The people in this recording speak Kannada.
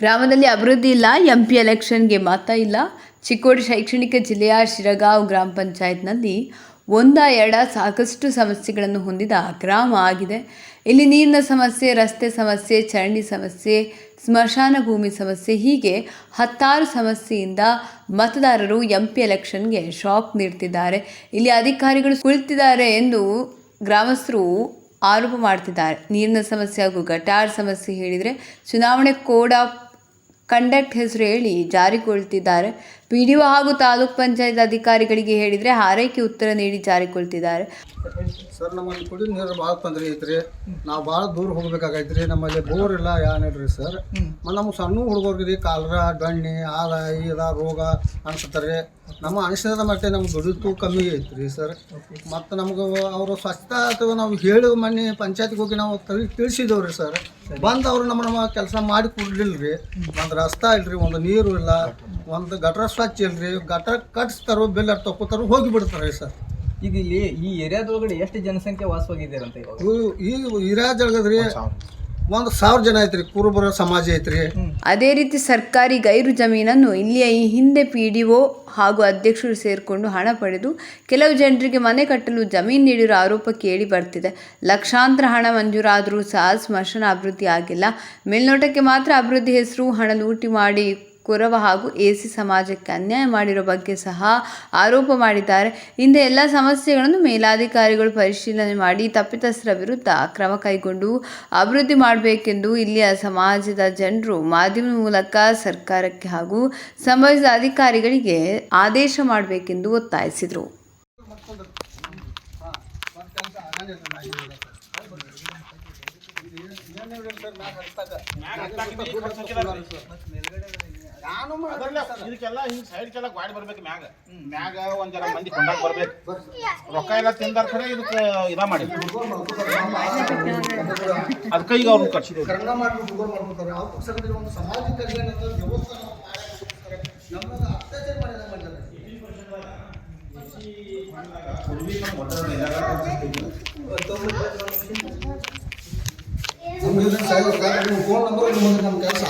ಗ್ರಾಮದಲ್ಲಿ ಅಭಿವೃದ್ಧಿ ಇಲ್ಲ ಎಂ ಪಿ ಎಲೆಕ್ಷನ್ಗೆ ಮತ ಇಲ್ಲ. ಚಿಕ್ಕೋಡಿ ಶೈಕ್ಷಣಿಕ ಜಿಲ್ಲೆಯ ಶಿರಗಾಂವ್ ಗ್ರಾಮ ಪಂಚಾಯತ್ನಲ್ಲಿ ಒಂದ ಎರಡ ಸಾಕಷ್ಟು ಸಮಸ್ಯೆಗಳನ್ನು ಹೊಂದಿದ ಗ್ರಾಮ ಆಗಿದೆ. ಇಲ್ಲಿ ನೀರಿನ ಸಮಸ್ಯೆ, ರಸ್ತೆ ಸಮಸ್ಯೆ, ಚರಂಡಿ ಸಮಸ್ಯೆ, ಸ್ಮಶಾನ ಭೂಮಿ ಸಮಸ್ಯೆ, ಹೀಗೆ ಹತ್ತಾರು ಸಮಸ್ಯೆಯಿಂದ ಮತದಾರರು ಎಂ ಪಿ ಎಲೆಕ್ಷನ್ಗೆ ಶಾಕ್ ನೀಡ್ತಿದ್ದಾರೆ. ಇಲ್ಲಿ ಅಧಿಕಾರಿಗಳು ಕುಳಿತಿದ್ದಾರೆ ಎಂದು ಗ್ರಾಮಸ್ಥರು ಆರೋಪ ಮಾಡ್ತಿದ್ದಾರೆ. ನೀರಿನ ಸಮಸ್ಯೆ ಹಾಗೂ ಗಟಾರ್ ಸಮಸ್ಯೆ ಹೇಳಿದರೆ ಚುನಾವಣೆ ಕೋಡ್ ಆಫ್ ಕಂಡಕ್ಟ್ ಹೆಸರು ಹೇಳಿ ಜಾರಿಗೊಳ್ತಿದ್ದಾರೆ ಪಿ ಡಿ ಒ ಹಾಗೂ ತಾಲೂಕ್ ಪಂಚಾಯತ್ ಅಧಿಕಾರಿಗಳಿಗೆ ಹೇಳಿದರೆ ಹಾರೈಕೆ ಉತ್ತರ ನೀಡಿ ಜಾರಿಗೊಳ್ತಿದ್ದಾರೆ ಸರ್, ನಮ್ಮಲ್ಲಿ ಕುಡಿಯೋ ನೀರು ಭಾಳ ತೊಂದರೆ ಐತ್ರಿ. ನಾವು ಭಾಳ ದೂರ ಹೋಗ್ಬೇಕಾಗೈತ್ರಿ. ನಮ್ಮಲ್ಲಿ ಬೋರ್ ಇಲ್ಲ ಏನಿಲ್ರಿ ಸರ್. ಮತ್ತು ನಮ್ಮ ಸಣ್ಣ ಹುಡುಗರಿಗೆ ಕಾಲರ ಗಣ್ಣಿ ಆದ ಈದ ರೋಗ ಅನ್ಸುತ್ತಾರೆ. ನಮ್ಮ ಅನಿಸಿದ ಮಟ್ಟ ನಮ್ಗೆ ದುಡಿತು ಕಮ್ಮಿ ಐತ್ರಿ ಸರ್. ಮತ್ತು ನಮ್ಗೆ ಅವರು ಸ್ವಚ್ಛತಾ ಅಥವಾ ನಾವು ಹೇಳಿ ಮನೆ ಪಂಚಾಯತ್ಗೆ ಹೋಗಿ ನಾವು ತಿಳಿಸಿದವ್ರಿ ಸರ್. ಬಂದು ಅವರು ನಮ್ಮ ನಮ್ಮ ಕೆಲಸ ಮಾಡಿ ಕೊಡ್ಲಿಲ್ಲ ರೀ ಒಂದು ರಸ್ತಾ ಇಲ್ರಿ ಒಂದು ನೀರು ಇಲ್ಲ ಒಂದು ಗಟ್ರ ಸ್ವಚ್ಛ ಇಲ್ರಿ ಗಟ್ರ ಕಟ್ಸ್ತಾರೋ ಬೆಲ್ಲ ತಗೋತಾರೋ ಹೋಗಿ ಬಿಡ್ತಾರೆ ಸರ್. ಈಗ ಇಲ್ಲಿ ಈ ಏರಿಯಾದೊಳಗಡೆ ಎಷ್ಟು ಜನಸಂಖ್ಯೆ ವಾಸವಾಗಿದ್ದೀರಂತ ಇವಾಗ? ಇವು- ಈಗ ಹಿರಾ ಜಳಗದ್ರಿ ಒಂದು ಸಾವಿರ ಜನ ಐತ್ರಿ, ಕುರುಬರ ಸಮಾಜ ಐತ್ರಿ. ಅದೇ ರೀತಿ ಸರ್ಕಾರಿ ಗೈರು ಜಮೀನನ್ನು ಇಲ್ಲಿಯ ಈ ಹಿಂದೆ ಪಿ ಡಿ ಒ ಹಾಗೂ ಅಧ್ಯಕ್ಷರು ಸೇರಿಕೊಂಡು ಹಣ ಪಡೆದು ಕೆಲವು ಜನರಿಗೆ ಮನೆ ಕಟ್ಟಲು ಜಮೀನು ನೀಡಿರೋ ಆರೋಪ ಕೇಳಿ ಬರ್ತಿದೆ. ಲಕ್ಷಾಂತರ ಹಣ ಮಂಜೂರಾದರೂ ಸಹ ಸ್ಮಶಾನ ಅಭಿವೃದ್ಧಿ ಆಗಿಲ್ಲ. ಮೇಲ್ನೋಟಕ್ಕೆ ಮಾತ್ರ ಅಭಿವೃದ್ಧಿ ಹೆಸರು, ಹಣ ಲೂಟಿ ಮಾಡಿ ಕುರವ ಹಾಗೂ ಎಸಿ ಸಮಾಜಕ್ಕೆ ಅನ್ಯಾಯ ಮಾಡಿರೋ ಬಗ್ಗೆ ಸಹ ಆರೋಪ ಮಾಡಿದ್ದಾರೆ. ಇಂಥ ಎಲ್ಲ ಸಮಸ್ಯೆಗಳನ್ನು ಮೇಲಾಧಿಕಾರಿಗಳು ಪರಿಶೀಲನೆ ಮಾಡಿ ತಪ್ಪಿತಸ್ಥರ ವಿರುದ್ಧ ಕ್ರಮ ಕೈಗೊಂಡು ಅಭಿವೃದ್ಧಿ ಮಾಡಬೇಕೆಂದು ಇಲ್ಲಿಯ ಸಮಾಜದ ಜನರು ಮಾಧ್ಯಮ ಮೂಲಕ ಸರ್ಕಾರಕ್ಕೆ ಹಾಗೂ ಸಂಬಂಧಿಸಿದ ಅಧಿಕಾರಿಗಳಿಗೆ ಆದೇಶ ಮಾಡಬೇಕೆಂದು ಒತ್ತಾಯಿಸಿದರು. ಇದಕ್ಕೆಲ್ಲ ಹಿಂಗ್ ಸೈಡ್ಗೆಲ್ಲ ಗಾಡಿ ಬರ್ಬೇಕು ಮ್ಯಾಗ. ಮ್ಯಾಗ ಒಂದ್ ಜನ ಮಂದಿ ಕೊಂಡಾಕ್ ಬರ್ಬೇಕು. ರೊಕ್ಕ ಎಲ್ಲ ತಿಂದಾರ ಇದಕ್ಕೆ ಇದಕ್ಕ ಇದ ಮಾಡಿ. ಅದಕ್ಕ ಈಗ ಅವ್ರನ್ನ ಕಟ್ಸಿದ್ರು ಕನ್ನಡ ಹುಡುಗರು ಅವ್ರ ಪಕ್ಷದಲ್ಲಿ ಒಂದು ಸಮಾಜ ಕಲ್ಯಾಣ ಅಂತ ದೇವಸ್ಥಾನ. ನಮ್ಮನ್ನ ಅತ್ಯಾಚಾರ ಮಾಡ್ತಾರೆ. ಫೋನ್ ನಂಬರ್ ನಮ್ಮ ಕೆಲಸ